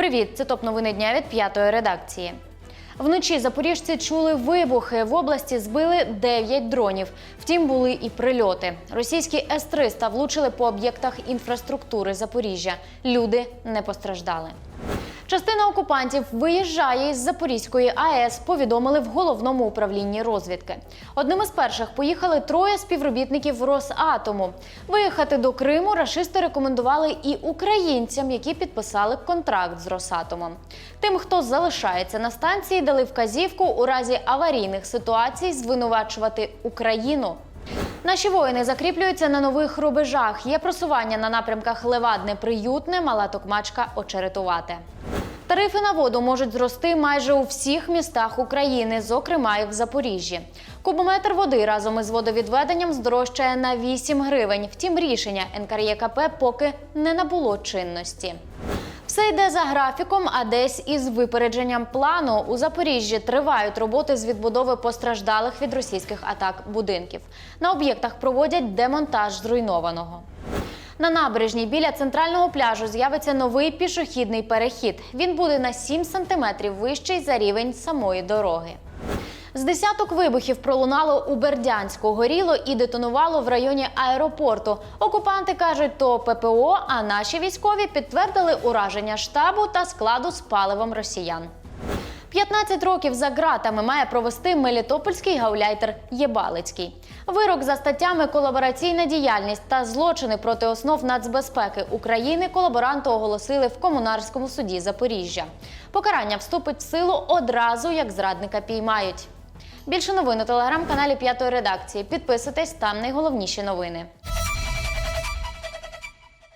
Привіт, це топ новини дня від п'ятої редакції. Вночі запоріжці чули вибухи. В області збили 9 дронів. Втім, були і прильоти. Російські С-300 влучили по об'єктах інфраструктури Запоріжжя. Люди не постраждали. Частина окупантів виїжджає із Запорізької АЕС. Повідомили в головному управлінні розвідки. Одним із перших поїхали троє співробітників Росатому. Виїхати до Криму рашисти рекомендували і українцям, які підписали контракт з Росатомом. Тим, хто залишається на станції, дали вказівку у разі аварійних ситуацій звинувачувати Україну. Наші воїни закріплюються на нових рубежах. Є просування на напрямках Левадне Приютне, Мала Токмачка, Очеретувате. Тарифи на воду можуть зрости майже у всіх містах України, зокрема і в Запоріжжі. Кубометр води разом із водовідведенням здорожчає на 8 гривень. Втім, рішення НКРЄКП поки не набуло чинності. Все йде за графіком, а десь із випередженням плану у Запоріжжі тривають роботи з відбудови постраждалих від російських атак будинків. На об'єктах проводять демонтаж зруйнованого. На набережній біля центрального пляжу з'явиться новий пішохідний перехід. Він буде на 7 сантиметрів вищий за рівень самої дороги. З десяток вибухів пролунало у Бердянську, горіло і детонувало в районі аеропорту. Окупанти кажуть, то ППО, а наші військові підтвердили ураження штабу та складу з паливом росіян. 15 років за ґратами має провести мелітопольський гауляйтер Єбалицький. Вирок за статтями колабораційна діяльність та злочини проти основ нацбезпеки України колаборанту оголосили в комунарському суді Запоріжжя. Покарання вступить в силу одразу, як зрадника піймають. Більше новин у телеграм-каналі П'ятої редакції. Підписуйтесь там найголовніші новини.